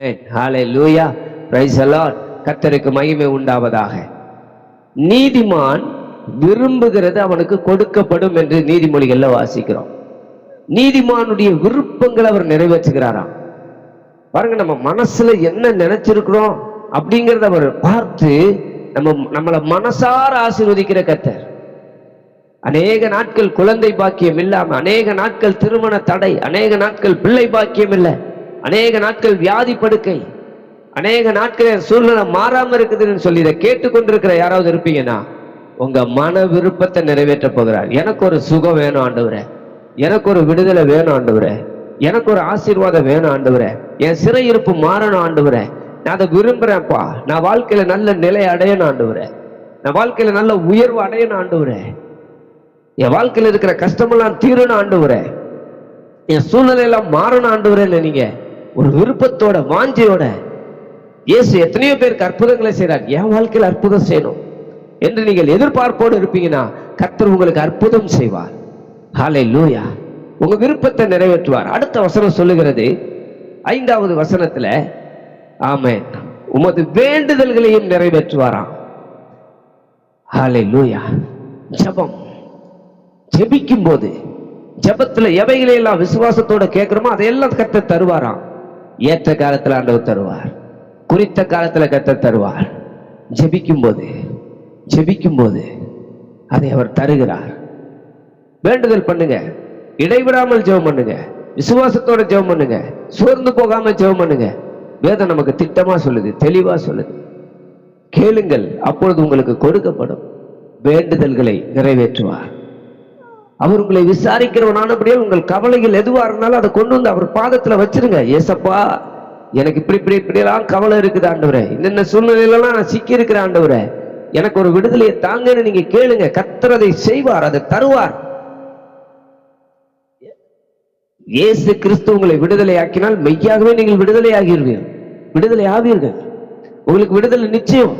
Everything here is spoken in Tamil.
ஹாலே லூயா பிரைஸ் கத்தருக்கு மகிமை உண்டாவதாக. நீதிமான் விரும்புகிறது அவனுக்கு கொடுக்கப்படும் என்று நீதிமொழிகள்ல வாசிக்கிறோம். நீதிமானுடைய விருப்பங்களை அவர் நிறைவேற்றுகிறாராம் பாருங்க நம்ம மனசுல என்ன நினைச்சிருக்கிறோம் அப்படிங்கறத அவர் பார்த்து நம்ம நம்மளை மனசார ஆசீர்வதிக்கிற கத்தர் அநேக நாட்கள் குழந்தை பாக்கியம் இல்லாம அநேக நாட்கள் திருமண தடை அநேக நாட்கள் பிள்ளை பாக்கியம் இல்லை. அநேக நாட்கள் வியாதி படுக்கை அநேக நாட்கள் சூழ்நிலை மாறாம இருக்குதுன்னு சொல்லி இதை கேட்டுக்கொண்டிருக்கிற யாராவது இருப்பீங்கன்னா உங்க மன விருப்பத்தை நிறைவேற்ற போகிறார். எனக்கு ஒரு சுகம் வேணும் ஆண்டவரே. எனக்கு ஒரு விடுதலை வேணும் ஆண்டவரே. எனக்கு ஒரு ஆசீர்வாதம் வேணும் ஆண்டவரே. என் சிறை இருப்பு மாறணும் ஆண்டவரே. நான் அதை விரும்புறேன்ப்பா. நான் வாழ்க்கையில நல்ல நிலை அடையணும் ஆண்டவரே. நான் வாழ்க்கையில நல்ல உயர்வு அடையணும் ஆண்டவரே. என் வாழ்க்கையில இருக்கிற கஷ்டமெல்லாம் தீரணும் ஆண்டவரே. என் சூழ்நிலை எல்லாம் மாறணும் ஆண்டவரே இல்லை நீங்க. ஒரு விருப்பத்தோட வாஞ்சையோட இயேசு எத்தனையோ பேருக்கு அற்புதங்களை செய்கிறார் என் வாழ்க்கையில் அற்புதம் செய்யணும் என்று நீங்கள் எதிர்பார்ப்போடு இருப்பீங்கன்னா கர்த்தர் உங்களுக்கு அற்புதம் செய்வார். ஹாலே லூயா உங்க விருப்பத்தை நிறைவேற்றுவார். அடுத்த வசனம் சொல்லுகிறது. ஐந்தாவது வசனத்துல ஆமே உமது வேண்டுதல்களையும் நிறைவேற்றுவாராம். ஹாலே லூயா ஜபம். ஜெபிக்கும் போது ஜபத்துல எவைகளை எல்லாம் விசுவாசத்தோட கேட்கிறோமோ அதையெல்லாம் கத்த தருவாராம். ஏற்ற காலத்தில் ஆண்டவர் தருவார். குறித்த காலத்தில் கத்த தருவார். ஜெபிக்கும் போது ஜெபிக்கும் போது அதை அவர் தருகிறார். வேண்டுதல் பண்ணுங்க. இடைவிடாமல் ஜெபம் பண்ணுங்க. விசுவாசத்தோட ஜெபம் பண்ணுங்க. சோர்ந்து போகாம ஜெபம் பண்ணுங்க. வேதம் நமக்கு திட்டமா சொல்லுது தெளிவா சொல்லுது. கேளுங்கள் அப்பொழுது உங்களுக்கு கொடுக்கப்படும். வேண்டுதல்களை நிறைவேற்றுவார். அவர் உங்களை விசாரிக்கிறவனானபடியே உங்கள் கவலைகள் எதுவாக இருந்தாலும் அதை கொண்டு வந்து அவர் பாதத்தில் வச்சிருங்க. ஏசப்பா எனக்கு இப்படி இப்படி இப்படியெல்லாம் கவலை இருக்குது ஆண்டவரே. இன்னென்ன சூழ்நிலையிலலாம் நான் சிக்கி இருக்கிறேன் ஆண்டவரே. எனக்கு ஒரு விடுதலையை தாங்கன்னு நீங்க கேளுங்க. கத்துறதை செய்வார் அதை தருவார். இயேசு கிறிஸ்து உங்களை விடுதலை ஆக்கினால் மெய்யாகவே நீங்கள் விடுதலை ஆகிறீர்கள் விடுதலை ஆவீர்கள். உங்களுக்கு விடுதலை நிச்சயம்.